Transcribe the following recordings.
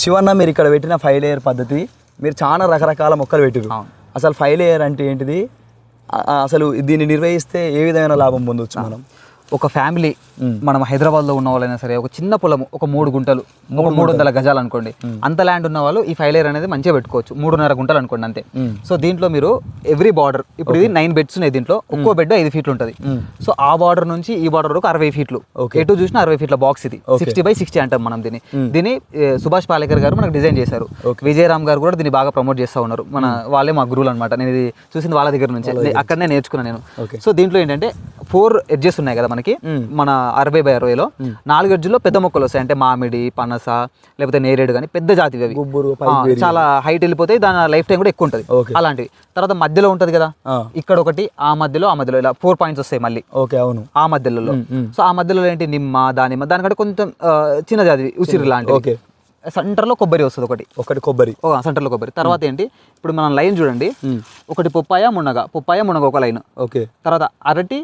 శివన్న మీరు ఇక్కడ పెట్టిన ఫైవ్ లేయర్ పద్ధతి మీరు చాలా రకరకాల మొక్కలు పెట్టారు. అసలు ఫైవ్ లేయర్ అంటే ఏంటిది? అసలు దీన్ని నిర్వహిస్తే ఏ విధమైన లాభం పొందొచ్చు మనం? ఒక ఫ్యామిలీ. మనం హైదరాబాద్లో ఉన్న వాళ్ళైనా సరే ఒక చిన్న పొలం ఒక మూడు గుంటలు ఒక మూడు వందల గజాలు అనుకోండి. అంత ల్యాండ్ ఉన్న వాళ్ళు ఈ ఫైవ్ లేయర్ అనేది మంచిగా పెట్టుకోవచ్చు. మూడున్నర గుంటలు అనుకోండి అంతే. సో దీంట్లో మీరు ఎవ్రీ బార్డర్ ఇప్పుడు ఇది నైన్ బెడ్స్ ఉన్నాయి దీంట్లో. ఒక్కో బెడ్ ఐదు ఫీట్లు ఉంటుంది. సో ఆ బార్డర్ నుంచి ఈ బార్డర్ వరకు అరవై ఫీట్లు. ఎటు చూసినా అరవై ఫీట్ల బాక్స్ ఇది. సిక్స్టీ బై సిక్స్టీ అంటాం మనం దీన్ని. దీన్ని సుభాష్ పాలేకర్ గారు మనకు డిజైన్ చేశారు. విజయరామ్ గారు కూడా దీన్ని బాగా ప్రమోట్ చేస్తూ ఉన్నారు. మన వాళ్ళే మా గురువులు అనమాట నేను ఇది చూసింది వాళ్ళ దగ్గర నుంచి. అక్కడనే నేర్చుకున్నాను నేను. సో దీంట్లో ఏంటంటే ఫోర్ ఎడ్జెస్ ఉన్నాయి కదా మనకి. మ్మ్. మన అరవై బై అరవైలో. నాలుగు ఎడ్జుల్లో పెద్ద మొక్కలు వస్తాయి. అంటే మామిడి పనస లేకపోతే నేరేడు కానీ పెద్ద జాతివి అవి. చాలా హైట్ వెళ్ళిపోతాయి. దాని లైఫ్ టైం కూడా ఎక్కువ ఉంటుంది. అలాంటివి. తర్వాత మధ్యలో ఉంటుంది కదా. ఇక్కడ ఒకటి ఆ మధ్యలో ఆ మధ్యలో. ఇలా ఫోర్ పాయింట్స్ వస్తాయి మళ్ళీ. ఓకే అవును. ఆ మధ్యలో. సో ఆ మధ్యలో ఏంటి? నిమ్మ దానిమ్మ. దానికంటే కొంచెం చిన్న జాతివి. ఉసిరి లాంటివి. ఓకే. సెంటర్లో కొబ్బరి వస్తుంది ఒకటి. ఒకటి కొబ్బరి. సెంటర్లో కొబ్బరి. తర్వాత ఏంటి? ఇప్పుడు మనం లైన్ చూడండి. ఒకటి పొప్పాయ మునగ. పొప్పాయ మునగ ఒక లైన్ ఓకే. తర్వాత అరటి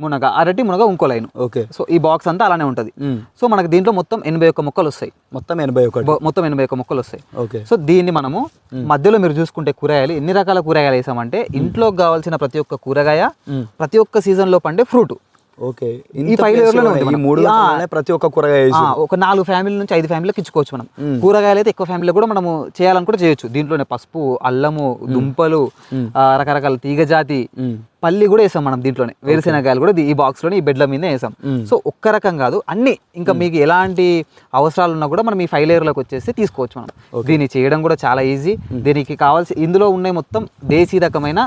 మునగ అరటి మునగ ఇంకో లైన్. ఓకే. సో ఈ బాక్స్ అంతా అలానే ఉంటుంది. సో మనకి దీంట్లో మొత్తం ఎనభై ఒక్క మొక్కలు వస్తాయి. మొత్తం ఎనభై ఒకటి బొ- మొత్తం ఎనభై ఒక్క మొక్కలు వస్తాయి. ఓకే. సో దీన్ని మనము మధ్యలో మీరు చూసుకుంటే కూరగాయలు ఎన్ని రకాల కూరగాయలు వేసామంటే ఇంట్లో కావాల్సిన ప్రతి ఒక్క కూరగాయ. ప్రతి ఒక్క సీజన్లో పండే ఫ్రూట్ ఓకే. ఈ మనం. మూడు ప్రతి ఒక్క కూరగాయ ఒక నాలుగు ఫ్యామిలీ నుంచి ఐదు ఫ్యామిలీలకు ఇచ్చుకోవచ్చు మనం. కూరగాయలు అయితే ఎక్కువ ఫ్యామిలీ కూడా మనము చేయాలని కూడా చేయొచ్చు. దీంట్లోనే పసుపు అల్లము దుంపలు రకరకాల తీగ జాతి మ్మ్. పల్లి కూడా వేసాం మనం దీంట్లోనే. వేరుశెనగాయలు కూడా ఈ బాక్స్లోనే ఈ బెడ్ల మీద వేసాం. సో ఒక్క రకం కాదు. అన్ని ఇంకా మీకు ఎలాంటి అవసరాలు ఉన్నా కూడా మనం ఈ ఫైవ్ లేయర్లోకి వచ్చేసి తీసుకోవచ్చు మనం. దీన్ని చేయడం కూడా చాలా ఈజీ దీనికి కావాల్సి ఇందులో ఉన్నాయి మొత్తం దేశీ రకమైన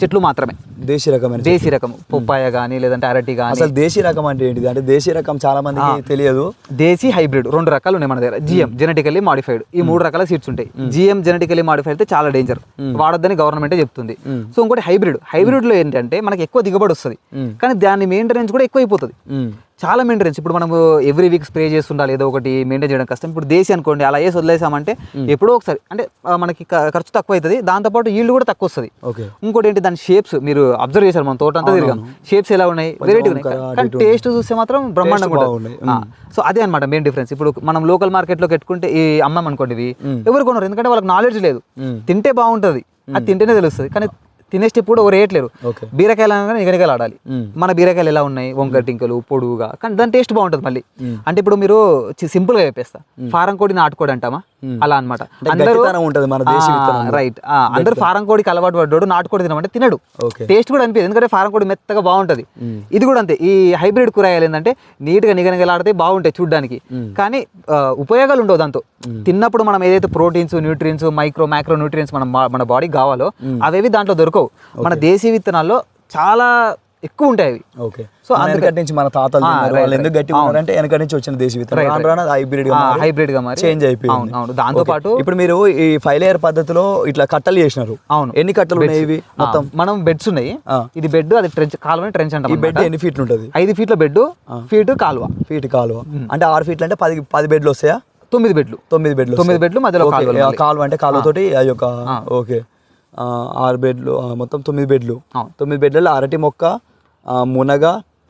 చెట్లు మాత్రమే. దేశీ రకమైన దేశీ రకం. పొప్పాయ కానీ లేదంటే అరటి కానీ అసలు దేశీ రకం అంటే ఏంటిది? అంటే దేశీ రకం చాలా మందికి తెలియదు. దేశీ హైబ్రిడ్ రెండు రకాలు ఉన్నాయి మన దగ్గర. జిఎం జెనెటికల్లీ మాడిఫైడ్ ఈ మూడు రకాల సీడ్స్ ఉంటాయి. జిఎం జెనెటికల్లీ మాడిఫైడ్ అయితే చాలా డేంజర్ వాడొద్దని గవర్నమెంటే చెప్తుంది. సో ఇంకోటి హైబ్రిడ్ హైబ్రిడ్లో ఏంటంటే మనకి ఎక్కువ దిగుబడి వస్తుంది. కానీ దాని మెయింటెనెన్స్ కూడా ఎక్కువ అయిపోతుంది. చాలా మెయింటెనెన్స్ ఇప్పుడు మనము ఎవ్రీ వీక్ స్ప్రే చేస్తుండాలి ఏదో ఒకటి మెయింటైన్ చేయడం కష్టం. ఇప్పుడు దేశీ అనుకోండి అలా వేసి వదిలేసామంటే ఎప్పుడో ఒకసారి అంటే మనకి ఖర్చు తక్కువ అవుతుంది దాంతోపాటు ఈల్డ్ కూడా తక్కువ వస్తుంది. ఇంకోటి ఏంటి దాని షేప్స్ మీరు అబ్జర్వ్ చేశారు మన తోట అంతా తిరిగాం షేప్స్ ఎలా ఉన్నాయి? వెరైటీ ఉన్నాయి. కానీ టేస్ట్ చూస్తే మాత్రం బ్రహ్మాండంగా బాగున్నాయి. ఉంటుంది సో అదే అనమాట మెయిన్ డిఫరెన్స్ ఇప్పుడు మనం లోకల్ మార్కెట్లో పెట్టుకుంటే ఈ అమ్మం అనుకోండి ఇవి. ఎవరు కొనరు. ఎందుకంటే వాళ్ళకి నాలెడ్జ్ లేదు. తింటే బాగుంటుంది. అది తింటేనే తెలుస్తుంది. కానీ తినే స్టెప్ కూడా ఎవరు వేయట్లేరు బీరకాయలు అనగానే నిగనిగలు ఆడాలి. మన బీరకాయలు ఎలా ఉన్నాయి? వంకర టింకలు పొడుగుగా కానీ దాని టేస్ట్ బాగుంటుంది మళ్ళీ. అంటే ఇప్పుడు మీరు సింపుల్గా చెప్పేస్తా. ఫారం కోడి నాటుకోడి అంటామా. అలా అనమాట. రైట్ అందరు ఫారం కోడికి అలవాటు పడ్డాడు నాటుకోడి తినమంటే తినడు. టేస్ట్ కూడా అనిపించదు ఎందుకంటే ఫారం కోడి మెత్తగా బాగుంటది. ఇది కూడా అంతే. ఈ హైబ్రిడ్ కూరగాయలు ఏంటంటే నీట్గా నిగనిగలాడితే బాగుంటాయి చూడడానికి. కానీ ఉపయోగాలు ఉండవు దాంతో. తిన్నప్పుడు మనం ఏదైతే proteins nutrients micro macro nutrients మనం మన బాడీకి కావాలో అవేవి దాంట్లో దొరకవు. మన దేశీ విత్తనాల్లో చాలా ఎక్కువ ఉంటాయి అవి. ఓకే. సో వెనకటి నుంచి మన తాతలు వాళ్ళు ఎందుకు. గట్టిగా ఉన్నారంటే వెనకటి నుంచి వచ్చిన దేశీ విత్తనం అది హైబ్రిడ్ హైబ్రిడ్గా మరి చేంజ్ అయిపోయింది. అవును దాంతో. పాటు ఇప్పుడు మీరు ఈ ఫైవ్ లేయర్ పద్ధతిలో ఇట్లా కట్టలు చేసినారు. అవును. ఎన్ని కట్టలు ఉన్నాయి ఇవి మొత్తం? మనం బెడ్స్ ఉన్నాయి. ఇది బెడ్ అది ట్రెంచ్ కాలువని ట్రెంచ్ అంటాం ఈ బెడ్. ఎన్ని ఫీట్లు ఉంటుంది? ఐదు ఫీట్ల బెడ్ ఫీట్ కాలువ. ఫీట్ కాలువ. అంటే ఆరు ఫీట్లు అంటే పది పది బెడ్లు వస్తాయా? తొమ్మిది బెడ్లు తొమ్మిది బెడ్లు తొమ్మిది బెడ్లు మధ్యలో. కాలువ అంటే కాలువ తోటి ఆ యొక్క ఓకే. ఆరు బెడ్లు మొత్తం తొమ్మిది బెడ్లు. తొమ్మిది బెడ్లలో అరటి మొక్క మునగ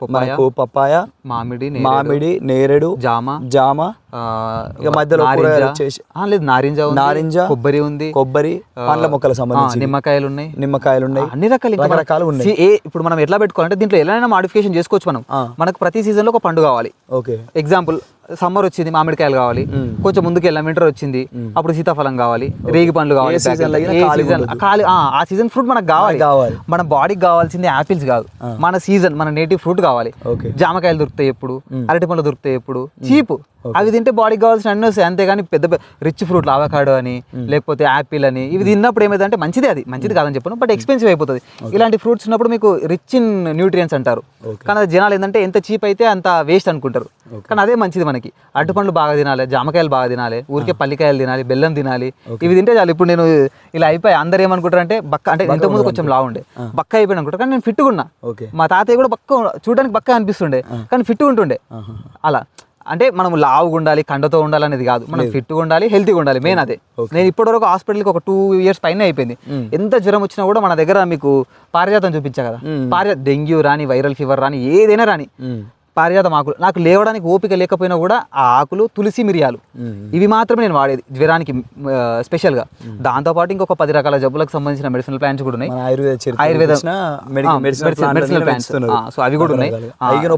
మనకు పప్పాయ మామిడి నేరేడు, మామిడి నేరేడు జామ జామ ఇక మధ్యలో వచ్చేసి లేదు నారింజ నారింజ, కొబ్బరి ఉంది. కొబ్బరి పండ్ల మొక్కలకు ఆ, సంబంధించి నిమ్మకాయలు ఉన్నాయి. నిమ్మకాయలు ఉన్నాయి. అన్ని రకాలు రకరకాలు ఉన్నాయి. ఏ ఇప్పుడు మనం ఎట్లా పెట్టుకోవాలంటే దీంట్లో ఎలా మాడిఫికేషన్ చేసుకోవచ్చు మనం. మనకు ప్రతి సీజన్లో ఒక పండు కావాలి. ఓకే. ఎగ్జాంపుల్ సమ్మర్ వచ్చింది మామిడికాయలు కావాలి. కొంచెం ముందుకు వెళ్ళాం వింటర్ వచ్చింది అప్పుడు సీతాఫలం కావాలి రేగి పండ్లు కావాలి. ఖాళీ ఆ, సీజన్ ఫ్రూట్ మనకు కావాలి. కావాలి. మన బాడీకి కావాల్సింది యాపిల్స్ కాదు. మన సీజన్ మన నేటివ్ ఫ్రూట్ కావాలి. జామకాయలు దొరుకుతాయి ఎప్పుడు అరటి పండ్లు దొరుకుతాయి ఎప్పుడు చీప్. అవి తింటే బాడీకి కావాల్సిన అన్ని వస్తాయి. అంతేగాని పెద్ద రిచ్ ఫ్రూట్లు అవకాడో అని లేకపోతే యాపిల్ అని ఇవి తిన్నప్పుడు ఏమైందంటే మంచిదే అది. మంచిది కాదని చెప్పను బట్ ఎక్స్పెన్సివ్ అయిపోతుంది. ఇలాంటి ఫ్రూట్స్ ఉన్నప్పుడు మీకు రిచ్ ఇన్ న్యూట్రియన్స్ అంటారు. కానీ అది జనాలు ఏంటంటే ఎంత చీప్ అయితే అంత వేస్ట్ అనుకుంటారు. కానీ అదే మంచిది మనకి. అరటి పండ్లు బాగా తినాలి జామకాయలు బాగా తినాలి ఊరికే పల్లికాయలు తినాలి బెల్లం తినాలి ఇవి తింటే చాలు. ఇప్పుడు నేను ఇలా అయిపోయి అందరు ఏమనుకుంటారు అంటే బక్క అంటే ఇంతకుముందు కొంచెం లా ఉండే బక్క అయిపోయిన అనుకుంటారు కానీ నేను ఫిట్గా ఉన్నా. మా తాతయ్య కూడా బక్క చూడడానికి బక్క అనిపిస్తుండే. కానీ ఫిట్గా ఉంటుండే. అలా. అంటే మనం లావుగా ఉండాలి కండతో ఉండాలి అనేది కాదు. మనం ఫిట్గా ఉండాలి హెల్తీగా ఉండాలి మెయిన్ అదే. నేను ఇప్పటివరకు హాస్పిటల్కి ఒక టూ ఇయర్స్ పైన అయిపోయింది. ఎంత జ్వరం వచ్చినా కూడా మన దగ్గర మీకు పారిజాతం చూపించా కదా. పారిజాత డెంగ్యూ రాని వైరల్ ఫీవర్ రాని ఏదైనా రాని. పారిజాతం ఆకులు. నాకు లేవడానికి ఓపిక లేకపోయినా కూడా ఆ ఆకులు తులసి మిరియాలు. ఇవి మాత్రమే నేను వాడేది జ్వరానికి స్పెషల్గా. దాంతోపాటు ఇంకొక పది రకాల జబ్బులకు సంబంధించిన మెడిసినల్ ప్లాంట్స్ కూడా ఉన్నాయి. Ayurveda medicinal plants. సో అవి కూడా ఉన్నాయి.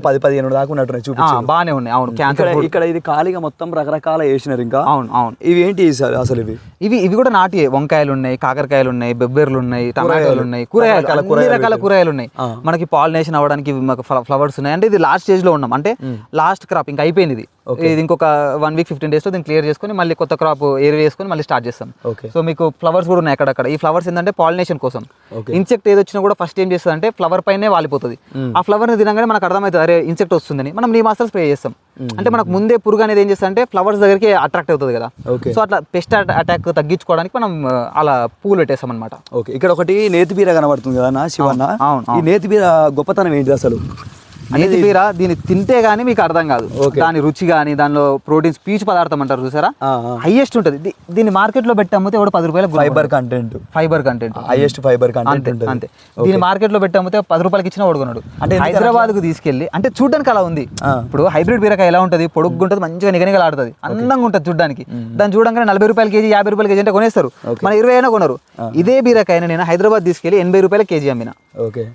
పది పదిహేను దాకా ఉన్నట్టున్నాయి బాగానే ఉన్నాయి. అవును క్యాన్సర్ ఇక్కడ ఇది ఖాళీగా మొత్తం రకరకాల వేసినారు ఇంకా. అవును అవును. ఇవి ఏంటి సార్ అసలు ఇవి? ఇవి ఇవి కూడా నాటి వంకాయలు ఉన్నాయి కాకరకాయలు ఉన్నాయి బెబ్బెర్లు ఉన్నాయి టమాటాలు. ఉన్నాయి కూరగాయలు రకాల. కూరగాయలు ఉన్నాయి. మనకి పాలినేషన్ అవ్వడానికి మాకు ఫ్లవర్స్ ఉన్నాయి. అంటే ఇది లాస్ట్ స్టేజ్ లో ఉన్నాం. అంటే లాస్ట్ క్రాప్ ఇంకా అయిపోయింది ఇది ఇది ఇంకొక వన్ వీక్ ఫిఫ్టీన్ డేస్లో దీన్ని క్లియర్ చేసుకొని మళ్ళీ కొత్త క్రాప్ ఏర్ వేసుకొని మళ్ళీ స్టార్ట్ చేస్తాం. సో మీకు ఫ్లవర్స్ కూడా ఉన్నాయి అక్కడక్కడ. ఈ ఫ్లవర్స్ ఏంటంటే పాలినేషన్ కోసం. ఇన్సెక్ట్ ఏది వచ్చినా కూడా ఫస్ట్ ఏం చేస్తుంది అంటే ఫ్లవర్ పైనే వాలిపోతుంది. ఆ ఫ్లవర్ని తినగానే మనకు అర్థమవుతుంది అరే ఇన్సెక్ట్ వస్తుందని. మనం నీ మాస్టర్ స్ప్రే చేస్తాం. అంటే మనకు ముందే పురుగు అనేది ఏం చేస్తుంది అంటే ఫ్లవర్స్ దగ్గరికి అట్రాక్ట్ అవుతుంది కదా. సో అట్లా పెస్ట్ అటాక్ తగ్గించుకోవడానికి మనం అలా పూలు పెట్టేస్తాం అనమాట ఓకే. ఇక్కడ ఒకటి నేతిబీర కనబడుతుంది కదా నా శివన్న? అవును, ఈ నేతిబీర గొప్పతనం ఏంటి అసలు? అనేది బీర దీన్ని తింటే గానీ మీకు అర్థం కాదు. దాని రుచి కానీ దానిలో ప్రోటీన్స్ పీచు పదార్థం అంటారు చూసారా. హైయెస్ట్ ఉంటుంది. దీన్ని మార్కెట్లో పెట్టి అమ్మితే ఎవడు పది రూపాయలకు fibre content. Fibre content. Highest fibre content అంతే ఉంటుంది. అంతే. దీని మార్కెట్లో పెట్టి అమ్మితే పది రూపాయలకి ఇచ్చిన ఓడుకున్నాడు అంటే హైదరాబాద్కు తీసుకెళ్ళి అంటే చూడడానికి అలా ఉంది. ఇప్పుడు హైబ్రిడ్ బీరకాయ ఎలా ఉంటుంది? పొడుగ్గా ఉంటుంది మంచిగా నిగనిగలాడుతుంది. అందంగా ఉంటుంది చూడడానికి. దాన్ని చూడంగానే నలభై రూపాయల కేజీ యాభై రూపాయల కేజీ అంటే కొనేస్తారు. మన ఇరవై అయినా కొనరు. ఇదే బీరకాయని నేను హైదరాబాద్ తీసుకెళ్ళి ఎనభై రూపాయల కేజీ అమ్మిన.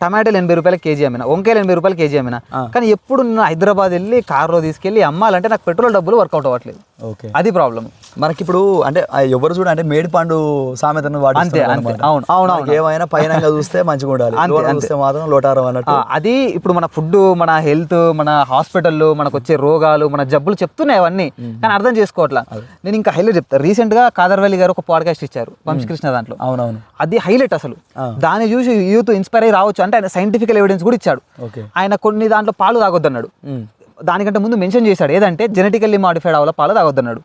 టమాటాలు ఎనభై రూపాయల కేజీ అమ్మిన. వంకాయలు ఎనభై రూపాయల కేజీ అమ్మిన. కానీ ఎప్పుడు నేను హైదరాబాద్ వెళ్ళి కార్లో తీసుకెళ్ళి అమ్మాలంటే నాకు పెట్రోల్ డబ్బులు వర్కౌట్ అవ్వట్లేదు. ఓకే. అది ప్రాబ్లం మనకిప్పుడు అంటే ఆ ఎవరు చూడ అంటే మేడిపండు సామెతను అంతే, వాడిస్తున్నారు అంతే. అన్నమాట. అవును, అవును, మనకి. ఏమైనా పైన చూస్తే మంచిగా ఉండాలి. అంతే, అంతే. చూస్తే మాత్రం లోటారం అన్నట్టు. అది ఇప్పుడు మన ఫుడ్ మన హెల్త్ మన హాస్పిటల్ మనకు వచ్చే రోగాలు మన జబ్బులు చెప్తున్నాయి అవన్నీ. కానీ అర్థం చేసుకోవట్లా. నేను ఇంకా హైలైట్ చెప్తా. రీసెంట్గా కాదర్వల్లి గారు ఒక పాడ్కాస్ట్ ఇచ్చారు వంశకృష్ణ దాంట్లో. అవునవును. అది హైలైట్ అసలు. దాన్ని చూసి యూత్ ఇన్స్పైర్ అయ్యి రావచ్చు అంటే ఆయన సైంటిఫికల్ ఎవిడెన్స్ కూడా ఇచ్చాడు. ఆయన కొన్ని దాంట్లో పాలు తాగొద్దన్నాడు. దానికంటే ముందు మెన్షన్ చేశాడు. ఏదంటే జెనెటికల్లీ మాడిఫైడ్ ఆవుల పాలు తాగొద్దన్నాడు.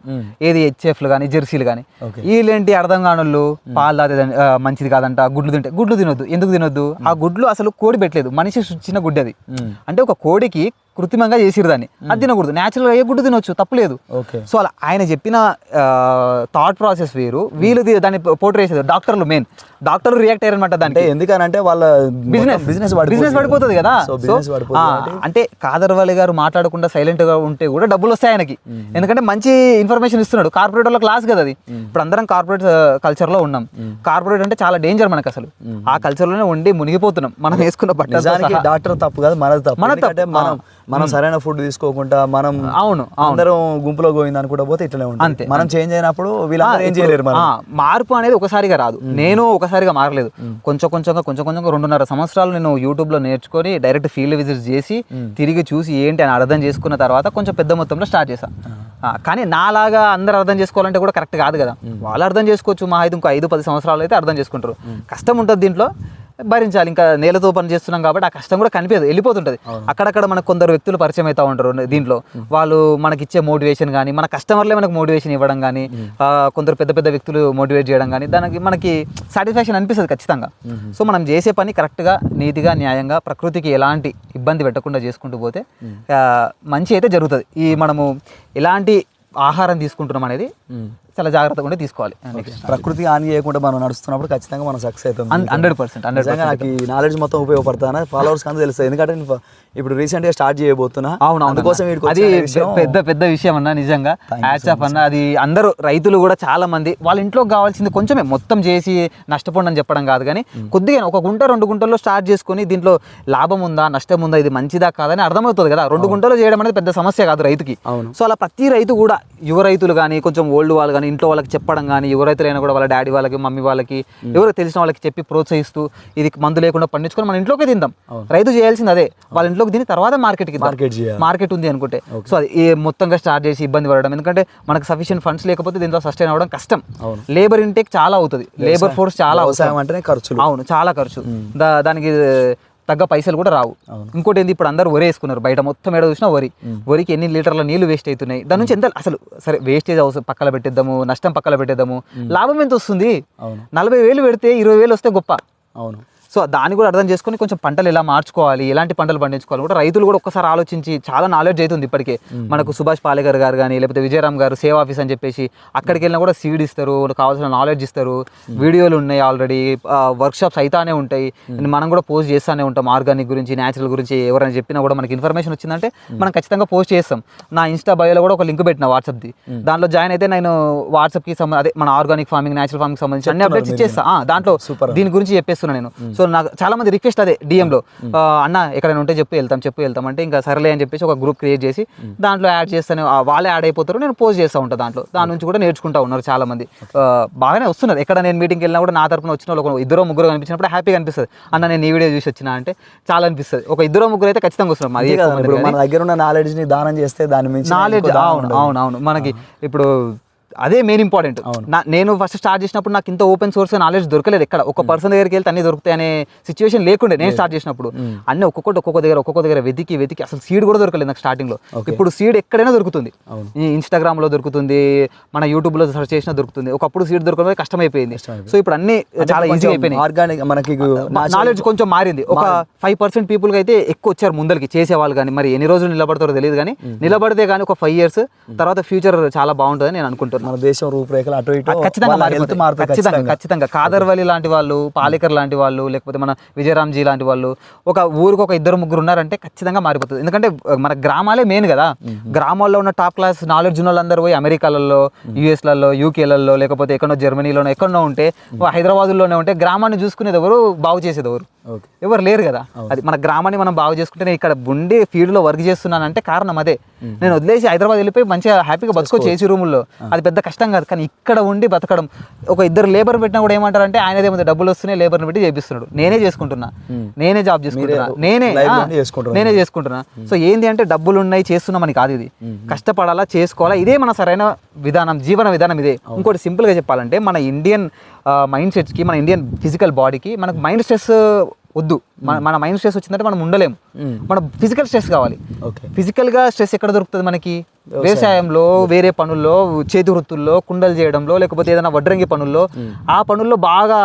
ఏది హెచ్ఎఫ్లు కానీ జెర్సీలు కానీ. వీళ్ళేంటి అర్థం కానోళ్ళు పాలు తాగేది మంచిది కాదంట గుడ్లు తింటే గుడ్లు తినొద్దు. ఎందుకు తినొద్దు? ఆ గుడ్లు అసలు కోడి పెట్టలేదు. మనిషి సృష్టించిన గుడ్డి అది అంటే ఒక కోడికి కృత్రిమంగా చేసిరు దాన్ని. అది తినకూడదు. న్యాచురల్గా ఏ గుడ్డు తినొచ్చు. తప్పులేదు. సో అలా ఆయన చెప్పిన థాట్ ప్రాసెస్ వేరు. వీళ్ళు ది- దాన్ని పోర్ట్రే చేసేది డాక్టర్లు మెయిన్ డాక్టర్ రియాక్ట్ అయ్యారనమాట దానికి. ఎందుకనంటే వాళ్ళ బిజినెస్ బిజినెస్ బిజినెస్ పడిపోతుంది కదా. అంటే కాదర్వాలి గారు మాట్లాడకుండా సైలెంట్గా ఉంటే కూడా డబ్బులు వస్తాయి ఆయనకి. ఎందుకంటే మంచి ఇన్ఫర్మేషన్ ఇస్తున్నాడు. కార్పొరేట్ వాళ్ళ క్లాస్ కదా అది. ఇప్పుడు అందరం కార్పొరేట్ కల్చర్లో ఉన్నాం. కార్పొరేట్ అంటే చాలా డేంజర్ మనకు అసలు. ఆ కల్చర్లోనే ఉండి మునిగిపోతున్నాం. మనం వేసుకున్న సహా. డాక్టర్ తప్పు కాదు మనది తప్పు. మనది తప్పు. మనం మనం సరైన ఫుడ్ తీసుకోకుండా మనం అవును అందరం గుంపులో గోవింది అనుకుంటా పోతే ఇట్లనే అంతే, ఉంటుంది మనం చేంజ్ అయినప్పుడు వీళ్ళందరూ ఏం చేయలేరు మార్పు అనేది ఒకసారిగా రాదు. నేను ఒకసారిగా మారలేదు. కొంచెం కొంచెంగా కొంచెం కొంచెంగా రెండున్నర సంవత్సరాలు నేను యూట్యూబ్లో నేర్చుకొని డైరెక్ట్ ఫీల్డ్ విజిట్ చేసి తిరిగి చూసి ఏంటి అని అర్థం చేసుకున్న తర్వాత కొంచెం పెద్ద మొత్తంలో స్టార్ట్ చేశా. ఆ, కానీ నాలాగా అందరూ అర్థం చేసుకోవాలంటే కూడా కరెక్ట్ కాదు కదా. వాళ్ళు అర్థం చేసుకోవచ్చు మా ఐదు ఇంకో ఐదు పది సంవత్సరాలు అయితే అర్థం చేసుకుంటారు. కష్టం ఉంటుంది దీంట్లో. భరించాలి. ఇంకా నేలతో పని చేస్తున్నాం కాబట్టి ఆ కష్టం కూడా కనిపించదు వెళ్ళిపోతుంటది. అక్కడక్కడ మనకు కొందరు వ్యక్తులు పరిచయం అవుతా ఉంటారు దీంట్లో. వాళ్ళు మనకి ఇచ్చే మోటివేషన్ కానీ మన కస్టమర్లే మనకు మోటివేషన్ ఇవ్వడం కానీ కొందరు పెద్ద పెద్ద వ్యక్తులు మోటివేట్ చేయడం కానీ దానికి మనకి సాటిస్ఫాక్షన్ అనిపిస్తుంది ఖచ్చితంగా. సో మనం చేసే పని కరెక్ట్గా నీతిగా న్యాయంగా ప్రకృతికి ఎలాంటి ఇబ్బంది పెట్టకుండా చేసుకుంటూ పోతే మంచి అయితే జరుగుతుంది. ఈ మనము ఎలాంటి ఆహారం తీసుకుంటున్నాం అనేది చాలా జాగ్రత్తగా ఉండి తీసుకోవాలి. ప్రకృతి హాని చేయకుండా మనం నడుస్తున్నప్పుడు ఖచ్చితంగా మనం సక్సెస్ అవుతాం. హండ్రెడ్ పర్సెంట్ హండ్రెడ్ నాకు ఈ నాలెడ్జ్ మొత్తం ఉపయోగపడతానా? ఫాలోవర్స్ కానీ తెలుస్తుంది. ఎందుకంటే ఇప్పుడు రీసెంట్గా స్టార్ట్ చేయబోతున్నా. అవును అందుకోసం అది పెద్ద పెద్ద విషయం అన్న నిజంగా. హ్యాట్స్ ఆఫ్ అన్న. అది అందరూ రైతులు కూడా చాలా మంది వాళ్ళ ఇంట్లోకి కావాల్సింది కొంచెమే. మొత్తం చేసి నష్టపోండి అని చెప్పడం కాదు కానీ కొద్దిగా ఒక గుంట రెండు గుంటల్లో స్టార్ట్ చేసుకొని దీంట్లో లాభం ఉందా నష్టం ఉందా ఇది మంచిదా కాదని అర్థమవుతుంది కదా. రెండు గుంటలు చేయడం అనేది పెద్ద సమస్య కాదు రైతుకి. అవును. సో అలా ప్రతి రైతు కూడా యువ రైతులు కానీ కొంచెం ఓల్డ్ వాళ్ళు కానీ ఇంట్లో వాళ్ళకి చెప్పడం కానీ యువ రైతులైనా కూడా వాళ్ళ డాడీ వాళ్ళకి మమ్మీ వాళ్ళకి ఎవరు తెలిసిన వాళ్ళకి చెప్పి ప్రోత్సహిస్తూ ఇది మందు లేకుండా పండించుకొని మన ఇంట్లోకే తిందాం. రైతు చేయాల్సింది అదే. వాళ్ళ ఇంట్లోకి తిని తర్వాత మార్కెట్కి మార్కెట్ ఉంది అనుకుంటే. సో అది మొత్తంగా స్టార్ట్ చేసి ఇబ్బంది పడడం. ఎందుకంటే మనకు సఫిషియెంట్ ఫండ్స్ లేకపోతే దీంతో సస్టైన్ అవ్వడం కష్టం. లేబర్ ఇంటేక్ చాలా అవుతుంది. లేబర్ ఫోర్స్ చాలా అవసరం అంటేనే ఖర్చులు. అవును చాలా ఖర్చు. దానికి తగ్గ పైసలు కూడా రావు. ఇంకోటి ఏంది ఇప్పుడు అందరూ వరి వేసుకున్నారు బయట మొత్తం ఏడ చూసినా వరి. వరికి ఎన్ని లీటర్ల నీళ్ళు వేస్ట్ అవుతున్నాయి? దాని నుంచి ఎంత అసలు సరే వేస్టేజ్ అవసరం పక్కన పెట్టేద్దాము నష్టం పక్కన పెట్టేద్దాము. లాభం ఎంత వస్తుంది? నలభై వేలు పెడితే ఇరవై వేలు వస్తే గొప్ప. అవును. సో దాన్ని కూడా అర్థం చేసుకొని కొంచెం పంటలు ఎలా మార్చుకోవాలి ఎలాంటి పంటలు పండించుకోవాలి కూడా రైతులు కూడా ఒక్కసారి ఆలోచించి చాలా నాలెడ్జ్ అవుతుంది ఇప్పటికే. మనకు సుభాష్ పాలేకర్ గారు కానీ లేకపోతే విజయరామ్ గారు సేవ్ ఆఫీస్ అని చెప్పేసి అక్కడికి వెళ్ళినా కూడా సీడ్ ఇస్తారు కావాల్సిన నాలెడ్జ్ ఇస్తారు. వీడియోలు ఉన్నాయి ఆల్రెడీ వర్క్ షాప్స్ అయితానే ఉంటాయి. మనం కూడా పోస్ట్ చేస్తానే ఉంటాం ఆర్గానిక్ గురించి న్యాచురల్ గురించి ఎవరైనా చెప్పినా కూడా మనకి ఇన్ఫర్మేషన్ వచ్చిందంటే మనం ఖచ్చితంగా పోస్ట్ చేస్తాం. నా ఇన్స్టా బయోలో కూడా ఒక లింక్ పెట్టిన వాట్సాప్ది దాంట్లో జాయిన్ అయితే నేను వాట్సాప్కి సంబంధ అదే మన ఆర్గానిక్ ఫార్మింగ్ న్యాచురల్ ఫార్మింగ్ సంబంధించి అన్ని అప్డేట్స్ ఇచ్చేస్తా దాంట్లో. దీని గురించి చెప్పేస్తున్నా నేను. సో నాకు చాలా మంది రిక్వెస్ట్ అదే DM లో ఆ, అన్న ఎక్కడైనా ఉంటే చెప్పు వెళ్తాం చెప్పు వెళ్తాం అంటే ఇంకా సరేలే అని చెప్పేసి ఒక గ్రూప్ క్రియేట్ చేసి దాంట్లో యాడ్ చేస్తాను. వాళ్ళే యాడ్ అయిపోతారు నేను పోస్ట్ చేస్తూ ఉంటాను దాంట్లో. దాని నుంచి కూడా నేర్చుకుంటా ఉన్నారు చాలా మంది. బాగానే వస్తున్నారు. ఎక్కడ నేను మీటింగ్కి వెళ్ళినా కూడా నా తరపున వచ్చిన వాళ్ళు ఒక ఇద్దరు ముగ్గురు కనిపించినప్పుడు హ్యాపీగా అనిపిస్తుంది. అన్న నేను ఈ వీడియో చూసి వచ్చినా అంటే చాలా అనిపిస్తుంది. ఒక ఇద్దరు ముగ్గురు అయితే ఖచ్చితంగా వస్తున్నారు. మరి మన దగ్గర ఉన్న నాలెడ్జ్ని దానం చేస్తే దాని మించి నాలెడ్జ్ అవును. అవును అవును. మనకి ఇప్పుడు అదే మెయిన్ ఇంపార్టెంట్ నేను ఫస్ట్ స్టార్ట్ చేసినప్పుడు నాకు ఇంత ఓపెన్ సోర్స్ నాలెడ్జ్ దొరకలేదు ఎక్కడ. ఒక పర్సన్ దగ్గరికి వెళ్తే అన్ని దొరుకుతాయి అనే సిచ్యువేషన్ లేకుండే. నేను స్టార్ట్ చేసినప్పుడు. అన్ని ఒక్కొక్కటి ఒక్కొక్క దగ్గర ఒక్కొక్క దగ్గర వెతికి వెతికి అసలు సీడ్ కూడా దొరకలేదు నాకు స్టార్టింగ్లో. ఇప్పుడు సీడ్ ఎక్కడైనా దొరుకుతుంది. ఈ ఇన్స్టాగ్రామ్లో దొరుకుతుంది మన యూట్యూబ్లో సెర్చ్ చేసినా దొరుకుతుంది. ఒకప్పుడు సీడ్ దొరకడం కష్టమైపోయింది. సో ఇప్పుడు అన్ని చాలా ఈజీ అయిపోయినాయి. ఆర్గానిక్ మనకి నాలెడ్జ్ కొంచెం మారింది. ఒక ఫైవ్ పర్సెంట్ పీపుల్ అయితే ఎక్కువ వచ్చారు ముందరికి చేసేవాళ్ళు కానీ మరి ఎన్ని రోజులు నిలబడతారో తెలియదు కానీ నిలబడితే కానీ ఒక ఫైవ్ ఇయర్స్ తర్వాత ఫ్యూచర్ చాలా బాగుంటుందని నేను అనుకుంటున్నాను మన దేశం రూపురేఖలు అటు ఇటు ఖచ్చితంగా ఖచ్చితంగా ఖచ్చితంగా. కాదర్వలి లాంటి వాళ్ళు పాలేకర్ లాంటి వాళ్ళు లేకపోతే మన విజయరామ్జీ లాంటి వాళ్ళు ఒక ఊరికి ఒక ఇద్దరు ముగ్గురు ఉన్నారంటే ఖచ్చితంగా మారిపోతుంది. ఎందుకంటే మన గ్రామాలే మెయిన్ కదా. గ్రామాల్లో ఉన్న టాప్ క్లాస్ నాలెడ్జ్ ఉన్న వాళ్ళందరూ పోయి అమెరికాలలో యూఎస్లలో యూకేలలో లేకపోతే ఎక్కడో జర్మనీలోనో ఎక్కడో ఉంటే హైదరాబాద్లోనే ఉంటే గ్రామాన్ని చూసుకునేది ఎవరు? బాగు చేసేది ఎవరు? ఎవరు లేరు కదా. అది మన గ్రామాన్ని మనం బాగు చేసుకుంటే నేను ఇక్కడ ఉండి ఫీల్డ్లో వర్క్ చేస్తున్నానంటే కారణం అదే. నేను వదిలేసి హైదరాబాద్ వెళ్ళిపోయి మంచిగా హ్యాపీగా బతుకోవచ్చు ఏసీ రూముల్లో అది పెద్ద కష్టం కాదు. కానీ ఇక్కడ ఉండి బతకడం. ఒక ఇద్దరు లేబర్ పెట్టినా కూడా ఏమంటారంటే ఆయనదేమో డబ్బులు వస్తున్నాయి లేబర్ని పెట్టి చేపిస్తున్నాడు. నేనే చేసుకుంటున్నా. నేనే జాబ్ చేసుకుంటున్నా. నేనే. నేనే చేసుకుంటున్నా. సో ఏంది అంటే డబ్బులు ఉన్నాయి చేస్తున్నామని కాదు ఇది. కష్టపడాలా చేసుకోవాలా ఇదే మన సరైన విధానం జీవన విధానం ఇదే. ఇంకోటి simple గా చెప్పాలంటే మన ఇండియన్ మైండ్ సెట్స్కి మన ఇండియన్ ఫిజికల్ బాడీకి మనకు మైండ్ స్ట్రెస్ వద్దు. మన మైండ్ స్ట్రెస్ వచ్చిందంటే మనం ఉండలేము. మన ఫిజికల్ స్ట్రెస్ కావాలి. ఓకే. ఫిజికల్గా స్ట్రెస్ ఎక్కడ దొరుకుతుంది మనకి? వ్యవసాయంలో వేరే పనుల్లో చేతి వృత్తుల్లో కుండలు చేయడంలో లేకపోతే ఏదైనా వడ్రంగి పనుల్లో ఆ పనుల్లో బాగా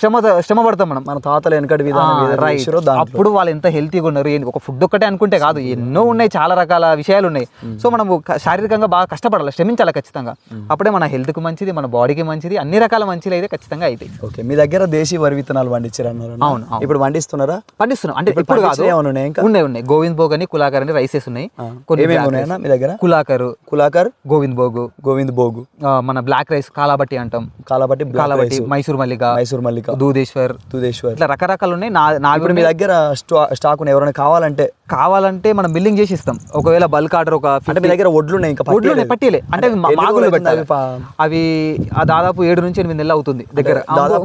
శ్రమ శ్రమ పడతాం మనం. మన తాతలు వెనకటి విధానం అప్పుడు వాళ్ళు ఎంత హెల్తీగా ఉన్నారు ఒక ఫుడ్ ఒక్కటే అనుకుంటే కాదు. ఎన్నో ఉన్నాయి చాలా రకాల విషయాలు ఉన్నాయి. సో మనం శారీరకంగా బాగా కష్టపడాలి శ్రమించాలి ఖచ్చితంగా. అప్పుడే మన హెల్త్కి మంచిది మన బాడీకి మంచిది అన్ని రకాల మంచిలు అయితే ఖచ్చితంగా అవుతాయి ఓకే మీ దగ్గర దేశీ వరి విత్తనాలు పండించారు అన్నారు అవును. ఇప్పుడు పండిస్తున్నారా? పండిస్తున్నాం. అంటే ఇప్పుడు కాదు. ఉన్నాయా? ఉన్నాయి గోవింద్ భోగ్ అని కులాకర్ అని రైసెస్ ఉన్నాయి. కొన్ని. మీ దగ్గర? కులాకర్. కులాకర్? గోవింద్ భోగు. గోవింద్ భోగు. మన బ్లాక్ రైస్ కాలాబట్టి అంటాం. కాలబట్టి కాలాబట్టి మైసూర్ మల్లిక. మైసూర్ మల్లిక. దూదేశ్వర్. తుదేశ్వర్ ఇట్లా రకరకాలు ఉన్నాయి నా నా ఇప్పుడు మీ దగ్గర స్టా- స్టాక్ ఉన్నాయి ఎవరైనా కావాలంటే. కావాలంటే మనం బిల్లింగ్ చేసి ఇస్తాం. ఒకవేళ బల్క్ ఆర్డర్ ఒక అంటే మీ దగ్గర వడ్లు ఉన్నాయి ఇంకా ఒడ్లు పట్టియలేదు. పట్టిలే. అంటే మాగులు పెట్టాలి. అవి దాదాపు ఏడు నుంచి ఎనిమిది నెలలు అవుతుంది దగ్గర. దాదాపు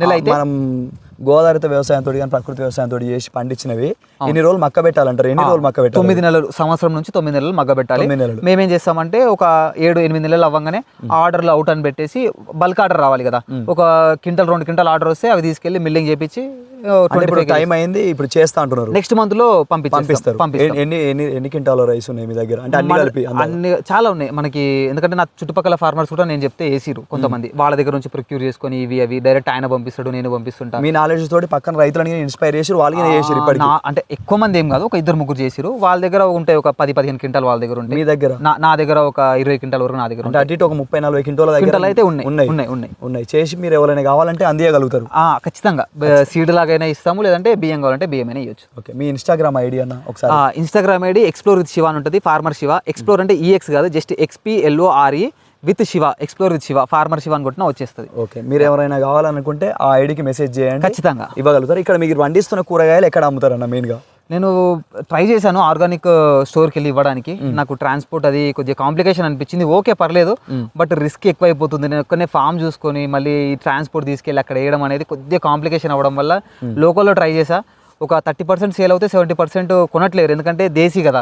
నెల అయితే మనం గోదావరిత వ్యవసాయంతో కానీ ప్రకృతి వ్యవసాయంతో చేసి పండించినవి. ఎన్ని రోజులు మక్క పెట్టాలంటారు? ఎన్ని రోజులు మక్క పెట్టాలి? తొమ్మిది నెలలు సంవత్సరం నుంచి తొమ్మిది నెలలు మగ్గ పెట్టాలి. మేమేం చేస్తామంటే ఒక ఏడు ఎనిమిది నెలలు అవ్వగానే ఆర్డర్లు అవుట్ అని పెట్టేసి బల్క్ ఆర్డర్ రావాలి కదా. ఒక క్వింటల్ రెండు క్వింటల్ ఆర్డర్ వస్తే అవి తీసుకెళ్ళి మిల్లింగ్ చేపించి ఇప్పుడు టైం అయింది ఇప్పుడు చేస్తా అంటున్నారు. నెక్స్ట్ మంత్లో పంపిస్తారు. పంపిస్తాం. ఎన్ని ఎన్ని ఎన్ని క్వింటాల రైస్ ఉన్నాయి మీ దగ్గర? అంటే అన్ని కలిపి. అన్ని చాలా ఉన్నాయి. మనకి ఎందుకంటే నా చుట్టుపక్కల ఫార్మర్స్ కూడా నేను చెప్తే వేసిరు కొంతమంది. వాళ్ళ దగ్గర నుంచి ప్రొక్యూర్ చేసుకొని ఇవి అవి. డైరెక్ట్ ఆయన పంపిస్తాడు నేను పంపిస్తుంటా. మీ నాలెడ్జ్ తోటి పక్కన రైతులని ఇన్స్పైర్ చేసి వాళ్ళకి నా- అంటే ఎక్కువ మంది ఏం కాదు ఒక ఇద్దరు ముగ్గురు చేసిరు వాళ్ళ దగ్గర ఉంటాయి ఒక పది పదిహేను క్వింటాల్ వాళ్ళ దగ్గర ఉంటాయి మీ దగ్గర? నా దగ్గర ఒక ఇరవై క్వింటాల్ వరకు నా దగ్గర అంటే అటు ఇటు ఒక ముప్పై నలభై క్వింటాల క్వింటాల్ అయితే ఉన్నాయి. ఉన్నాయి. ఉన్నాయి ఉన్నాయి. ఉన్నాయి. చేసి మీరు ఎవరైనా కావాలంటే అందియగలుగుతారు. ఖచ్చితంగా. సీడ్ లాగైనా ఇస్తాము లేదంటే బియ్యం కావాలంటే బియ్యం అయినా ఇవ్వచ్చు ఓకే. మీ ఇన్స్టాగ్రామ్ ఐడి అన్న ఒకసారి. Instagram ID explore with Shiva అని ఉంటుంది ఫార్మర్ శివ ఎక్స్ప్లోర్ అంటే ఈఎక్స్ కాదు just X P L O R E with Shiva explore with Shiva farmer Shiva అని కొట్టినా వచ్చేస్తుంది. ఓకే మీరు ఎవరైనా కావాలనుకుంటే ఆ ఐడికి మెసేజ్ చేయండి. ఖచ్చితంగా. ఇవ్వగలుగుతారు. ఇక్కడ మీరు పండిస్తున్న కూరగాయలు ఎక్కడ అమ్ముతారన్న మెయిన్గా? నేను ట్రై చేశాను ఆర్గానిక్ స్టోర్కి వెళ్ళి ఇవ్వడానికి నాకు ట్రాన్స్పోర్ట్ అది కొద్దిగా కాంప్లికేషన్ అనిపించింది. ఓకే పర్లేదు. బట్ రిస్క్ ఎక్కువైపోతుంది. నేను ఒక్కనే ఫామ్ చూసుకొని మళ్ళీ ట్రాన్స్పోర్ట్ తీసుకెళ్ళి అక్కడ వేయడం అనేది కొద్దిగా కాంప్లికేషన్ అవ్వడం వల్ల లోకల్లో ట్రై చేసా ఒక థర్టీ పర్సెంట్ సేల్ అవుతే సెవెంటీ పర్సెంట్ కొనట్లేరు. ఎందుకంటే దేశీ కదా.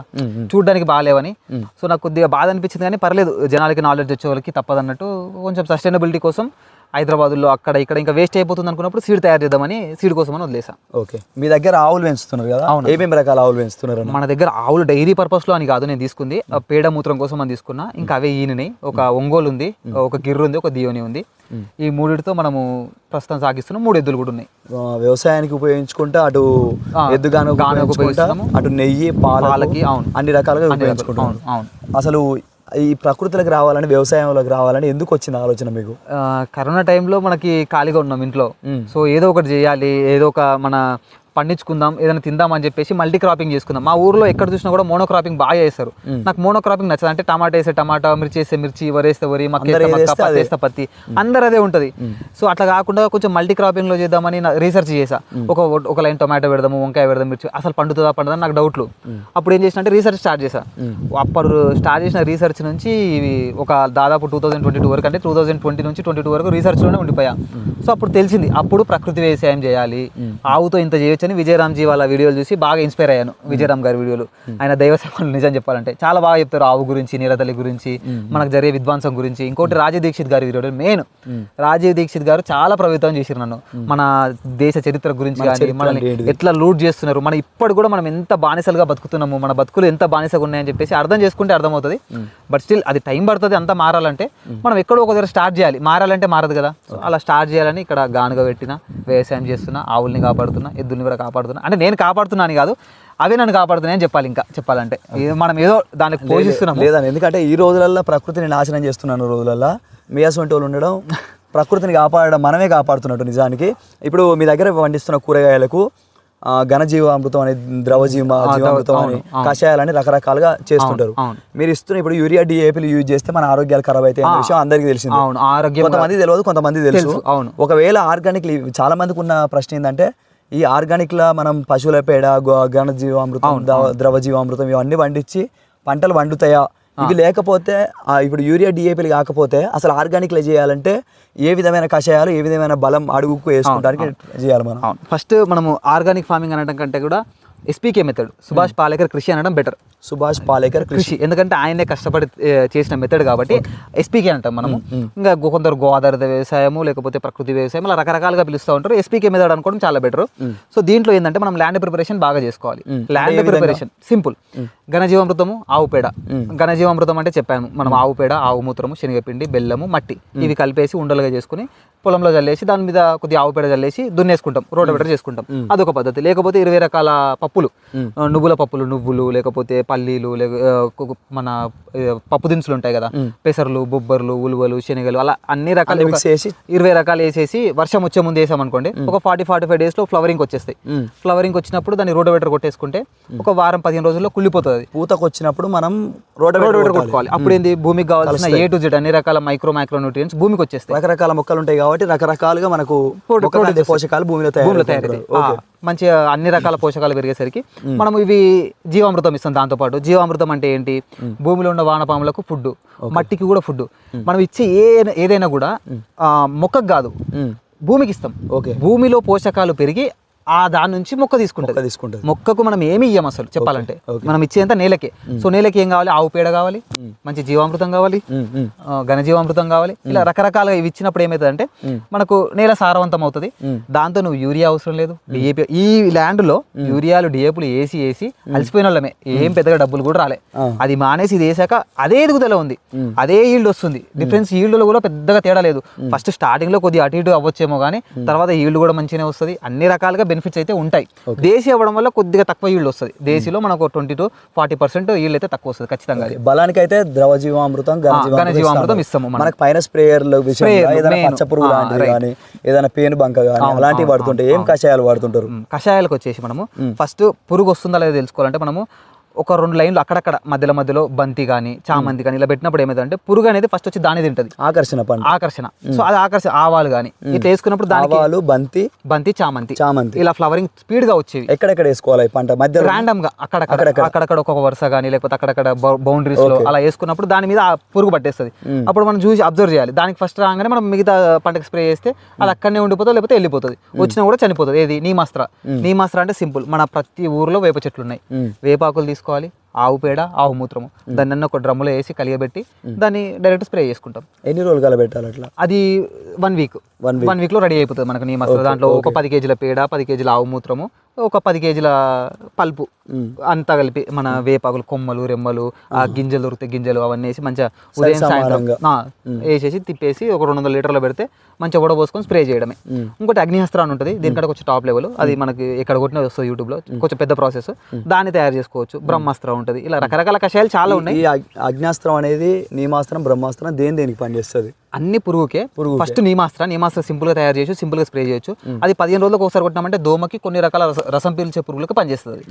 చూడడానికి బాగాలేవని. సో నాకు కొద్దిగా బాధ అనిపించింది కానీ పర్లేదు జనాలకి నాలెడ్జ్ వచ్చే వాళ్ళకి తప్పదన్నట్టు కొంచెం సస్టైనబిలిటీ కోసం హైదరాబాద్లో అక్కడ ఇక్కడ ఇంకా వేస్ట్ అయిపోతుంది అనుకున్నప్పుడు సీడ్ తయారు చేద్దామని సీడ్ కోసం అని వదిలేసా ఓకే. మీ దగ్గర ఆవులు పెంచుతున్నారు కదా? అవును. ఏమేమి రకాల ఆవులు పెంచుతున్నారు మన దగ్గర ఆవులు డైరీ పర్పస్లో అని కాదు నేను తీసుకుంది. పేడ మూత్రం కోసం అని తీసుకున్నా. ఇంకా అవే ఈయనని ఒక ఒంగోలు ఉంది ఒక గిర్రు ఉంది ఒక దియోని ఉంది. ఈ మూడిటితో మనము ప్రస్తుతం సాగిస్తున్నాం. మూడు ఎద్దులు కూడా ఉన్నాయి. వ్యవసాయానికి ఉపయోగించుకుంటే అటు గానుగకు ఉపయోగించుకుంటా ఉపయోగిస్తాము. అటు నెయ్యి పాలకి అవును. అన్ని రకాలుగా ఉపయోగించుకుంటాం అవును, అవును. అసలు ఈ ప్రకృతిలోకి రావాలని వ్యవసాయంలోకి రావాలని ఎందుకు వచ్చింది ఆలోచన మీకు కరోనా టైంలో మనకి ఖాళీగా ఉన్నాం ఇంట్లో. సో ఏదో ఒకటి చేయాలి ఏదో ఒక మన పండించుకుందాం ఏదైనా తిందాం అని చెప్పేసి మల్టీ క్రాపింగ్ చేసుకుందాం. మా ఊర్లో ఎక్కడ చూసినా కూడా మోనో క్రాపింగ్ బాగా చేస్తారు. నాకు మోనో క్రాపింగ్ నచ్చదు. అంటే టమాటా వేస్తే టమాటా మిర్చి వేస్తే మిర్చి వరి వేస్తే వరి మక్క వేస్తే పత్తి అందరు అదే ఉంటుంది. సో అట్లా కాకుండా కొంచెం మల్టీ క్రాపింగ్లో చేద్దామని రీసెర్చ్ చేసా ఒక ఒక లైన్ టొమాటో పెడదాము వంకాయ పెడదాం మిర్చి అసలు పండుతుందా పండుదా నాకు డౌట్లు. అప్పుడు ఏం చేసిన అంటే రీసెర్చ్ స్టార్ట్ చేసా అప్పుడు స్టార్ట్ చేసిన రీసెర్చ్ నుంచి ఒక దాదాపు టూ థౌసండ్ ట్వంటీ టూ వరకు అంటే టూ థౌసండ్ ట్వంటీ నుంచి ట్వంటీ టూ వరకు రీసెర్చ్లోనే ఉండిపోయా సో అప్పుడు తెలిసింది అప్పుడు ప్రకృతి వ్యవసాయం చేయాలి. ఆవుతో ఇంత చేయొచ్చని విజయరామ్జీ వాళ్ళ వీడియోలు చూసి బాగా ఇన్స్పైర్ అయ్యాను విజయరామ్ గారి వీడియోలు. ఆయన దైవ సేవలు నిజం చెప్పాలంటే చాలా బాగా చెప్తారు ఆవు గురించి నీలతల్లి గురించి మనకు జరిగే విద్వాంసం గురించి. ఇంకోటి రాజీవ్ దీక్షిత్ గారి వీడియో మెయిన్ రాజీవ్ దీక్షిత్ గారు చాలా ప్రభావితం చేశారు నన్ను. మన దేశ చరిత్ర గురించి కానీ మనల్ని? ఎట్లా లూట్ చేస్తున్నారు? మనం ఇప్పటి కూడా మనం ఎంత బానిసలుగా బతుకుతున్నాము? మన బతుకులు ఎంత బానిసగా ఉన్నాయని చెప్పేసి అర్థం చేసుకుంటే అర్థమవుతుంది. బట్ స్టిల్ అది టైం పడుతుంది అంతా మారాలంటే మనం ఎక్కడో ఒక దగ్గర స్టార్ట్ చేయాలి. మారాలంటే మారదు కదా. అలా స్టార్ట్ చేయాలని ఇక్కడ గానుగా పెట్టిన వ్యవసాయం చేస్తున్నా ఆవుల్ని కాపాడుతున్నా ఎద్దుల్ని కూడా కాపాడుతున్నా అంటే నేను కాపాడుతున్నాను కాదు అవే నన్ను కాపాడుతున్నాయని చెప్పాలి ఇంకా చెప్పాలంటే. మనం ఏదో దానికి పోషిస్తున్నాము. లేదని ఎందుకంటే ఈ రోజులల్లో ప్రకృతిని నాశనం చేస్తున్నాను రోజులల్లో. మీ అసొంటి వాళ్ళు ఉండడం ప్రకృతిని కాపాడడం మనమే కాపాడుతున్నట్టు నిజానికి. ఇప్పుడు మీ దగ్గర పండిస్తున్న కూరగాయలకు ఘనజీవామృతం అనే ద్రవ జీవ జీవామృతం అని. కషాయాలని రకరకాలుగా చేస్తుంటారు. మీరు ఇస్తున్న ఇప్పుడు యూరియా డిఏపీలు యూజ్ చేస్తే మన ఆరోగ్యాలు ఖరాబ్ అనే విషయం అందరికీ తెలిసింది. కొంతమంది తెలియదు కొంతమంది తెలుసు. తెలుసు, అవును. ఒకవేళ ఆర్గానిక్ చాలా మందికి ఉన్న ప్రశ్న ఏంటంటే ఈ ఆర్గానిక్ లా మనం పశువుల పేడ గో- ఘన జీవామృతం ద్రవ- జీవామృతం ఇవన్నీ పండించి పంటలు వండుతాయా? ఇవి లేకపోతే ఇప్పుడు యూరియా డిఏపీలు కాకపోతే అసలు ఆర్గానిక్లో చేయాలంటే ఏ విధమైన కషాయాలు ఏ విధమైన బలం అడుగుకు వేసుకోవడానికి చేయాలి మనం. ఫస్ట్ మనము ఆర్గానిక్ ఫార్మింగ్ అనడం కంటే కూడా ఎస్పీకే మెథడ్ సుభాష్ పాలేకర్ కృషి అనడం బెటర్ సుభాష్ పాలేకర్ కృషి ఎందుకంటే ఆయనే కష్టపడి చేసిన మెథడ్ కాబట్టి ఎస్పీకే అంటాం మనము. ఇంకా గో- కొందరు గో ఆధారిత వ్యవసాయము లేకపోతే ప్రకృతి వ్యవసాయం అలా రకరకాలుగా పిలుస్తూ ఉంటారు. ఎస్పీకే మెథడ్ అనుకోవడం చాలా బెటర్ సో దీంట్లో ఏంటంటే మనం ల్యాండ్ ప్రిపరేషన్ బాగా చేసుకోవాలి. ల్యాండ్ ప్రిపరేషన్ సింపుల్ ఘనజీవామృతము ఆవు పేడ. ఘనజీవామృతం అంటే చెప్పాను. మనం ఆవు పేడ ఆవు మూత్రము శనగపిండి బెల్లము మట్టి. ఇవి కలిపేసి ఉండలుగా చేసుకుని పొలంలో చల్లేసి దాని మీద కొద్దిగా ఆవు పేడ చల్లేసి దున్నేసుకుంటాం రోడ్డు చేసుకుంటాం. అదొక పద్ధతి. లేకపోతే ఇరవై రకాల పప్పులు. నువ్వుల పప్పులు నువ్వులు లేకపోతే పల్లీలు మన పప్పు దినుసులు ఉంటాయి కదా పెసర్లు బొబ్బర్లు ఉలువలు శనగలు అలా అన్ని రకాల ఇరవై రకాలు వేసేసి వర్షం వచ్చే ముందు వేసాం అనుకోండి ఒక ఫార్టీ ఫార్టీ ఫైవ్ డేస్లో ఫ్లవరింగ్ వచ్చేస్తాయి. ఫ్లవరింగ్ వచ్చినప్పుడు దాన్ని రోడ్డు కొట్టేసుకుంటే ఒక వారం పదిహేను రోజుల్లో కుళ్ళిపోతుంది. పూతకు వచ్చినప్పుడు మనం రోడ్డు. కొట్టుకోవాలి. అప్పుడు ఏంది భూమికి కావాల్సిన ఏ టు జెడ్ అన్ని రకాల మైక్రో మైక్రో న్యూట్రియన్స్ భూమికి వచ్చేస్తాయి. రకరకాల మొక్కలు ఉంటాయి కాబట్టి రకరకాలుగా మనకు పోషకాలు భూమిలో భూమిలో తయారు మంచిగా అన్ని రకాల పోషకాలు పెరిగేసరికి మనం ఇవి జీవామృతం ఇస్తాం దాంతో పాటు. జీవామృతం అంటే ఏంటి? భూమిలో ఉన్న వానపాములకు ఫుడ్ మట్టికి కూడా ఫుడ్ మనం ఇచ్చే ఏ ఏదైనా కూడా మొక్కకు కాదు భూమికి ఇస్తాం. ఓకే. భూమిలో పోషకాలు పెరిగి ఆ దాని నుంచి మొక్క తీసుకుంటుంది. తీసుకుంటుంది. మొక్కకు మనం ఏమి ఇయ్యం అసలు చెప్పాలంటే. మనం ఇచ్చేంత నేలకే. సో నేలకి ఏం కావాలి? ఆవు పేడ కావాలి మంచి జీవామృతం కావాలి ఘనజీవామృతం కావాలి. ఇలా రకరకాలుగా ఇవి ఇచ్చినప్పుడు ఏమవుతుంది మనకు నేల సారవంతం అవుతుంది. దాంతో నువ్వు యూరియా అవసరం లేదు. డిఏపి ఈ ల్యాండ్లో యూరియాలు డిఏపులు వేసి వేసి అలసిపోయిన వాళ్ళమే. ఏం పెద్దగా డబ్బులు కూడా రాలే. అది మానేసి ఇది వేసాక అదే ఎదుగుదల ఉంది. అదే ఈల్డ్ వస్తుంది. డిఫరెన్స్ ఈల్డ్లో కూడా పెద్దగా తేడా లేదు. ఫస్ట్ స్టార్టింగ్లో కొద్దిగా అటు ఇటు అవ్వచ్చేమో కానీ తర్వాత ఈల్డ్ కూడా మంచిగానే వస్తుంది. అన్ని రకాలుగా బెనిఫిట్స్ అయితే ఉంటాయి దేశీ అవ్వడం వల్ల కొద్దిగా తక్కువ ఈల్డ్ వస్తుంది దేశీలో మనకు twenty to forty percent yield అయితే తక్కువ వస్తుంది ఖచ్చితంగా. బలానికి అయితే ద్రవ జీవామృతం ఘనజీవామృతం ఇస్తాము. ఇస్తాము మనం. మనకు పైన స్ప్రేయర్ల లాంటివి. కానీ ఏదైనా పేను బంక కానీ అలాంటివి వాడుతుంటాయి ఏం కషాయాలు వాడుతుంటారు కషాయాలకు వచ్చేసి మనము ఫస్ట్ పురుగు వస్తుందా లేదా తెలుసుకోవాలంటే మనము ఒక రెండు లైన్లు అక్కడక్కడ మధ్యలో మధ్యలో బంతి కానీ చామంతి కానీ ఇలా పెట్టినప్పుడు ఏమైందంటే పురుగు అనేది ఫస్ట్ వచ్చి దాని తింటది. ఆకర్షణ ఆకర్షణ. సో అది ఆకర్షణ ఆవాలు కానీ ఇట్లా వేసుకున్నప్పుడు దానికి ఆవాలు బంతి బంతి చామంతి. చామంతి. ఇలా ఫ్లవరింగ్ స్పీడ్గా వచ్చేవి. ఎక్కడెక్కడ వేసుకోవాలి ఈ పంట? మధ్యలో? ర్యాండమ్గా అక్కడక్కడ అక్కడక్కడ. ఒక్కొక్క వరుస కానీ లేకపోతే అక్కడక్కడ బౌండరీస్లో అలా వేసుకున్నప్పుడు దాని మీద ఆ పురుగు పట్టేస్తుంది. అప్పుడు మనం చూసి అబ్జర్వ్ చేయాలి. దానికి ఫస్ట్ రాగానే మనం మిగతా పంటకి స్ప్రే చేస్తే అది అక్కడనే ఉండిపోతుంది లేకపోతే వెళ్ళిపోతుంది. వచ్చినా కూడా చనిపోతుంది. ఏది? నీమాస్త్ర. నీమాస్త్ర అంటే సింపుల్ మన ప్రతి ఊర్లో వేప చెట్లు ఉన్నాయి. వేపాకులు తీసుకోవాలి చేసుకోవాలి ఆవు పేడ ఆవు మూత్రము. దాన్ని అన్న ఒక డ్రమ్ములో వేసి కలియబెట్టి దాన్ని డైరెక్ట్ స్ప్రే చేసుకుంటాం. ఎన్ని రోజులు కలబెట్టాలి అట్లా? అది వన్ వీక్. వన్ వీక్లో రెడీ అయిపోతుంది మనకు నీమస్త్రం దాంట్లో ఒక పది కేజీల పేడ పది కేజీల ఆవు మూత్రము ఒక పది కేజీల పల్పు. అంతా కలిపి మన వేపాకులు కొమ్మలు రెమ్మలు ఆ గింజలు దొరికితే గింజలు అవన్నీ వేసి మంచిగా ఉదయం సాయంత్రం వేసేసి తిప్పేసి ఒక రెండు వందల లీటర్లో పెడితే మంచిగా కూడా పోసుకొని స్ప్రే చేయడమే. ఇంకోటి అగ్నిహస్త్ర అని ఉంటుంది దీనికంటే కొంచెం టాప్ లెవెల్. అది మనకి ఎక్కడ కొట్టినా వస్తుంది యూట్యూబ్లో. కొంచెం పెద్ద ప్రాసెస్. దాన్ని తయారు చేసుకోవచ్చు. బ్రహ్మాస్త్రం ఉంటుంది ఇలా రకరకాల కషాయాలు చాలా ఉన్నాయి. ఈ అగ్నాస్త్రం అనేది నీమాస్త్రం బ్రహ్మాస్త్రం దేని దేనికి పనిచేస్తుంది? అన్ని పురుగుకే. ఫస్ట్ నీమాస్త్ర నీమాస్త్ర సింపుల్గా తయారు చేయొచ్చు సింపుల్గా స్ప్రే చేయొచ్చు. అది పదిహేను రోజులకు ఒకసారి కొట్టినామంటే దోమకి కొన్ని రకాల రస- పీల్చే పురుగులకు పనిచేస్తుంది.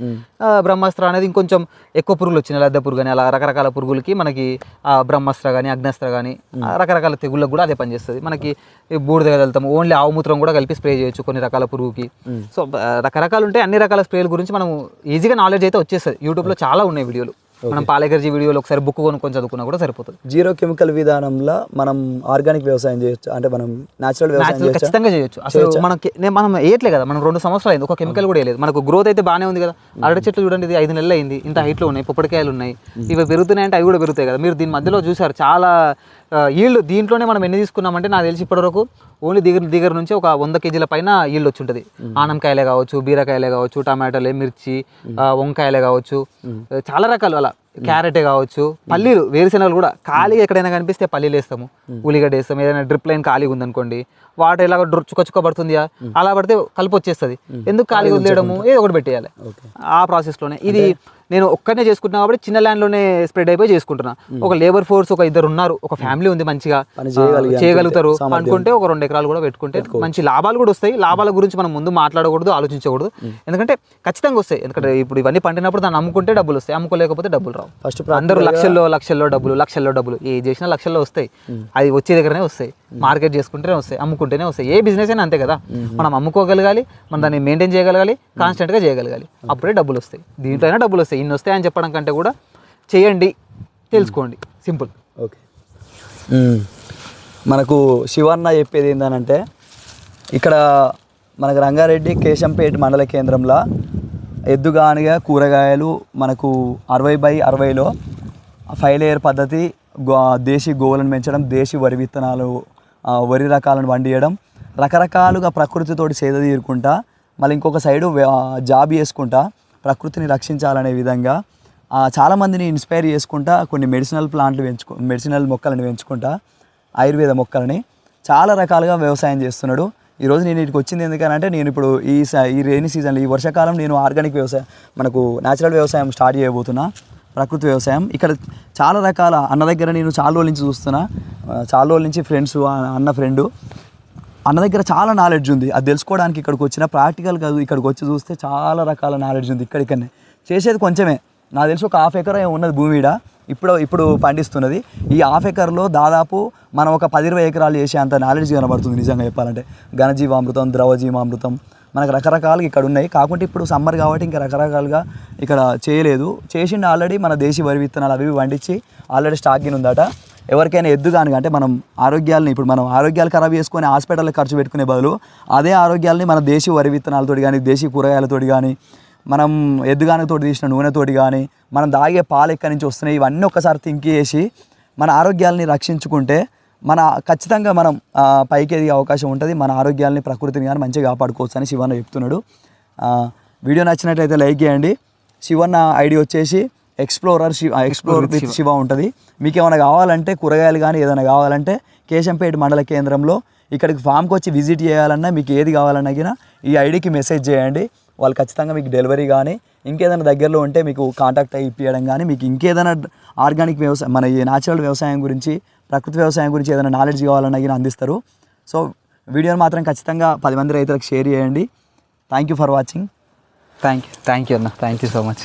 బ్రహ్మాస్త్ర అనేది ఇంకొంచెం ఎక్కువ పురుగులు వచ్చినాయి లద్దె పురుగు కానీ అలా రకరకాల పురుగులకి మనకి బ్రహ్మాస్త్ర కానీ అగ్నాస్త్ర కానీ రకరకాల తెగుళ్ళకు కూడా అదే పనిచేస్తుంది. మనకి బూడిద వెళ్తాం ఓన్లీ ఆవు మూత్రం కూడా కలిపి స్ప్రే చేయొచ్చు కొన్ని రకాల పురుగుకి. సో రకరకాలు ఉంటాయి అన్ని రకాల స్ప్రేల గురించి మనం ఈజీగా నాలెడ్జ్ అయితే వచ్చేస్తుంది. యూట్యూబ్లో చాలా ఉన్నాయి వీడియోలు. మనం పాలేకర్జీ వీడియోలో ఒకసారి బుక్ కొనుక్కొని చదువుకున్నా కూడా సరిపోతుంది. జీరో కెమికల్ విధానంలో మనం ఆర్గానిక్ వ్యవసాయం చేయొచ్చు అంటే మనం వ్యవసాయం చేయొచ్చు? ఖచ్చితంగా చేయొచ్చు. అసలు మనకి మనం వేయట్లే కదా మనం రెండు సంవత్సరాలు అయింది ఒక కెమికల్ కూడా వేయలేదు. మనకు గ్రోత్ అయితే బాగానే ఉంది కదా. అరటి చెట్లు చూడండి ఇది ఐదు నెలలు అయింది. ఇంత height లో ఉన్నాయి పొప్పటికాయలు ఉన్నాయి. ఇవి పెరుగుతున్నాయంటే అవి కూడా పెరుగుతాయి కదా. మీరు దీని మధ్యలో చూసారు చాలా ఈల్డ్ దీంట్లోనే మనం ఎన్ని తీసుకున్నామంటే నాకు తెలిసి ఇప్పటివరకు ఓన్లీ దిగర దిగర నుంచి ఒక వంద కేజీల పైన ఈల్డ్ వచ్చి ఉంటుంది ఆనంకాయలే కావచ్చు బీరకాయలే కావచ్చు టమాటాలే మిర్చి వంకాయలే కావచ్చు చాలా రకాలు అలా. క్యారెటే కావచ్చు పల్లీలు వేరుశెనగలు కూడా ఖాళీగా ఎక్కడైనా కనిపిస్తే పల్లీలు వేస్తాము. ఉల్లిగడ్డ వేస్తాము. ఏదైనా డ్రిప్ లైన్ ఖాళీగా ఉందనుకోండి వాటర్ డ్రు- చుక్క చుక్క పడుతుందియా అలా పడితే కలుపు వచ్చేస్తుంది. ఎందుకు ఖాళీగా వదిలేయడము ఏదో ఒకటి పెట్టేయాలి. ఆ ప్రాసెస్లోనే ఇది నేను ఒక్కనే చేసుకుంటున్నా కాబట్టి చిన్న ల్యాండ్లోనే స్ప్రెడ్ అయిపోయి చేసుకుంటున్నా. ఒక లేబర్ ఫోర్స్ ఒక ఇద్దరు ఉన్నారు ఒక ఫ్యామిలీ ఉంది మంచిగా. చేయగలుగుతారు. అనుకుంటే ఒక రెండు ఎకరాలు కూడా పెట్టుకుంటే మంచి లాభాలు కూడా వస్తాయి. లాభాల గురించి మనం ముందు మాట్లాడకూడదు ఆలోచించకూడదు. ఎందుకంటే ఖచ్చితంగా వస్తాయి. ఎందుకంటే ఇప్పుడు ఇవన్నీ పండినప్పుడు దాన్ని అమ్ముకుంటే డబ్బులు వస్తాయి. అమ్ముకోలేకపోతే డబ్బులు రావు. ఫస్ట్ అందరూ లక్షల్లో లక్షల్లో డబ్బులు లక్షల్లో డబ్బులు. ఏ చేసినా లక్షల్లో వస్తాయి. అది వచ్చే దగ్గరనే వస్తాయి. మార్కెట్ చేసుకుంటేనే వస్తాయి. అమ్ముకుంటేనే వస్తాయి. ఏ బిజినెస్ అయినా అంతే కదా. మనం అమ్ముకోగలగాలి మనం దాన్ని మెయింటైన్ చేయగలగాలి కాన్స్టెంట్గా చేయగలగాలి. అప్పుడే డబ్బులు వస్తాయి. దీంట్లో అయినా డబ్బులు వస్తాయి. ఇన్ని వస్తాయి అని చెప్పడం కంటే కూడా చేయండి తెలుసుకోండి. సింపుల్. ఓకే. మనకు శివన్న చెప్పేది ఏంటంటే ఇక్కడ మనకు రంగారెడ్డి కేశంపేట మండల కేంద్రంలో ఎద్దుగానిగా కూరగాయలు మనకు అరవై బై అరవైలో ఫైవ్ లేయర్ పద్ధతి గో దేశీ గోవులను పెంచడం దేశీ వరి విత్తనాలు వరి రకాలను వండియడం రకరకాలుగా ప్రకృతితోటి సేద తీరుకుంటా మళ్ళీ ఇంకొక సైడు జాబ్ చేసుకుంటా ప్రకృతిని రక్షించాలనే విధంగా చాలామందిని ఇన్స్పైర్ చేసుకుంటా కొన్ని మెడిసినల్ ప్లాంట్లు పెంచుకు మెడిసినల్ మొక్కలను పెంచుకుంటా ఆయుర్వేద మొక్కలని చాలా రకాలుగా వ్యవసాయం చేస్తున్నాడు. ఈరోజు నేను ఇక్కడికి వచ్చింది ఎందుకనంటే నేను ఇప్పుడు ఈ స- ఈ రైనీ సీజన్లో ఈ వర్షాకాలం నేను ఆర్గానిక్ వ్యవసాయం మనకు న్యాచురల్ వ్యవసాయం స్టార్ట్ చేయబోతున్నా ప్రకృతి వ్యవసాయం. ఇక్కడ చాలా రకాల అన్న దగ్గర నేను చాలా రోజుల నుంచి చూస్తున్నా చాలా రోజుల నుంచి ఫ్రెండ్స్ అన్న ఫ్రెండు అన్న దగ్గర చాలా నాలెడ్జ్ ఉంది. అది తెలుసుకోవడానికి ఇక్కడికి వచ్చిన ప్రాక్టికల్ కాదు. ఇక్కడికి వచ్చి చూస్తే చాలా రకాల నాలెడ్జ్ ఉంది ఇక్కడికనే. చేసేది కొంచెమే. నాకు తెలిసి ఒక హాఫ్ ఎకర్ ఉన్నది భూమి ఇప్పుడు ఇప్పుడు పండిస్తున్నది. ఈ హాఫ్ ఎకర్లో దాదాపు మనం ఒక పది ఇరవై ఎకరాలు చేసే అంత నాలెడ్జ్ కనబడుతుంది నిజంగా చెప్పాలంటే. ఘనజీవామృతం ద్రవజీవామృతం మనకు రకరకాలుగా ఇక్కడ ఉన్నాయి. కాకుంటే ఇప్పుడు సమ్మర్ కాబట్టి ఇంకా రకరకాలుగా ఇక్కడ చేయలేదు. చేసిండు ఆల్రెడీ మన దేశీ వరి విత్తనాలు అవి పండించి ఆల్రెడీ స్టాక్ ఉందట. ఎవరికైనా ఎద్దు కానీ అంటే మనం ఆరోగ్యాలని ఇప్పుడు మనం ఆరోగ్యాలు ఖరాబ్ చేసుకొని హాస్పిటల్లో ఖర్చు పెట్టుకునే బదులు అదే ఆరోగ్యాలని మన దేశీ వరి విత్తనాలతోటి కానీ దేశీ కూరగాయలతోటి కానీ మనం ఎద్దుగానతోటి తీసిన నూనెతోటి కానీ మనం దాగే పాలు ఎక్కడి నుంచి వస్తున్నాయి ఇవన్నీ ఒక్కసారి థింక్ చేసి మన ఆరోగ్యాలని రక్షించుకుంటే మన ఖచ్చితంగా మనం పైకి ఎదిగే అవకాశం ఉంటుంది. మన ఆరోగ్యాలని ప్రకృతిని కానీ మంచిగా కాపాడుకోవచ్చు అని శివన్న చెప్తున్నాడు. వీడియో నచ్చినట్లయితే లైక్ చేయండి. శివన్న ఐడి వచ్చేసి explorer Shiva explore with Shiva. ఉంటుంది. మీకు ఏమైనా కావాలంటే కూరగాయలు కానీ ఏదైనా కావాలంటే కేశంపేట మండల కేంద్రంలో ఇక్కడికి ఫామ్కి వచ్చి విజిట్ చేయాలన్నా మీకు ఏది కావాలన్నా ఈ ఐడికి మెసేజ్ చేయండి. వాళ్ళు ఖచ్చితంగా మీకు డెలివరీ కానీ ఇంకేదైనా దగ్గరలో ఉంటే మీకు కాంటాక్ట్ అయ్యి ఇప్పించడం కానీ మీకు ఇంకేదైనా ఆర్గానిక్ వ్యవసాయం మన ఈ న్యాచురల్ వ్యవసాయం గురించి ప్రకృతి వ్యవసాయం గురించి ఏదైనా నాలెడ్జ్ కావాలన్నా గినా అందిస్తారు. సో వీడియోని మాత్రం ఖచ్చితంగా పది మంది రైతులకు షేర్ చేయండి. Thank you for watching thank you thank you అన్న. Thank you so much